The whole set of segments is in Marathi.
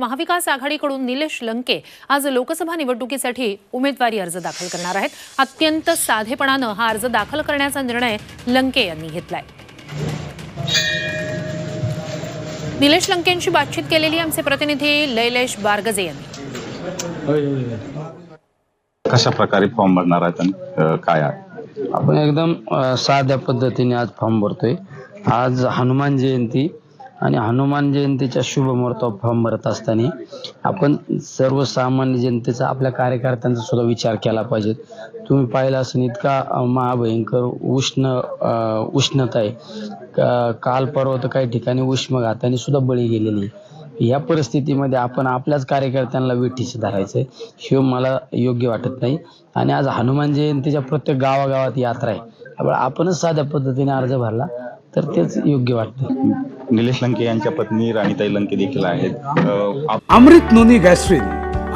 महाविकास आघाडीकडून निलेश लंके आज लोकसभा निवडणुकीसाठी उमेदवारी अर्ज दाखल करणार आहेत. अत्यंत साधेपणानं हा अर्ज दाखल करण्याचा निर्णय लंके यांनी घेतलाय. निलेश लंकेंशी बातचीत केलेली आमचे प्रतिनिधी लैलेश बारगजे यांनी. कशा प्रकारे फॉर्म भरणार आहेत आणि काय आपण एकदम साध्या पद्धतीने आज फॉर्म भरतोय. आज हनुमान जयंती आणि हनुमान जयंतीच्या शुभ मुहूर्तावर फॉर्म भरत असताना आपण सर्वसामान्य जनतेचा आपल्या कार्यकर्त्यांचा सुद्धा विचार केला पाहिजे. तुम्ही पाहिलं असेल इतका महाभयंकर उष्ण उष्णता आहे. का- काल परवा तर काही ठिकाणी उष्मघाताने सुद्धा बळी गेलेली आहे. या परिस्थितीमध्ये आपण आपल्याच कार्यकर्त्यांना वेठीस आहे हे मला योग्य वाटत नाही. आणि आज हनुमान जयंतीच्या प्रत्येक गावागावात यात्रा आहे. आपणच साध्या पद्धतीने अर्ज भरला तर तेच योग्य वाटतं निलेश लंके यांच्या पत्नी राणीताई लंके देखील आहेत. अमृत नोनी गॅस्ट्रिन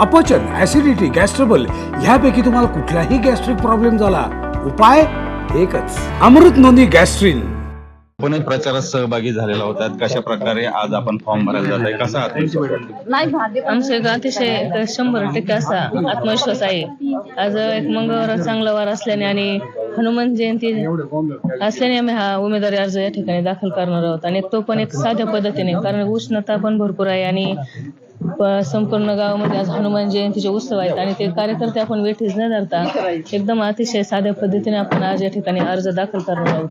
अपचन ऍसिडिटी गॅस्ट्रबल ह्यापैकी तुम्हाला कुठलाही गॅस्ट्रिक प्रॉब्लेम झाला उपाय एकच. अमृत नोनी गॅस्ट्रिन. आपणही प्रचारात सहभागी झालेला होता कशा प्रकारे आज आपण फॉर्म भरायला जात आहे कसा आत्मविश्वास वाटतो? आमचं एक अतिशय एक शंभर टक्के असा आत्मविश्वास आहे. आज एक मंगळवार चांगला वार असल्याने आणि हनुमान जयंती असल्याने आम्ही हा उमेदवारी अर्ज या ठिकाणी दाखल करणार आहोत. आणि तो पण एक साध्या पद्धतीने कारण उष्णता पण भरपूर आहे आणि संपूर्ण गावामध्ये आज हनुमान जयंतीचे उत्सव आहेत आणि ते कार्यकर्ते आपण वेठीस न धरता एकदम अतिशय साध्या पद्धतीने आपण आज या ठिकाणी अर्ज दाखल करणार आहोत.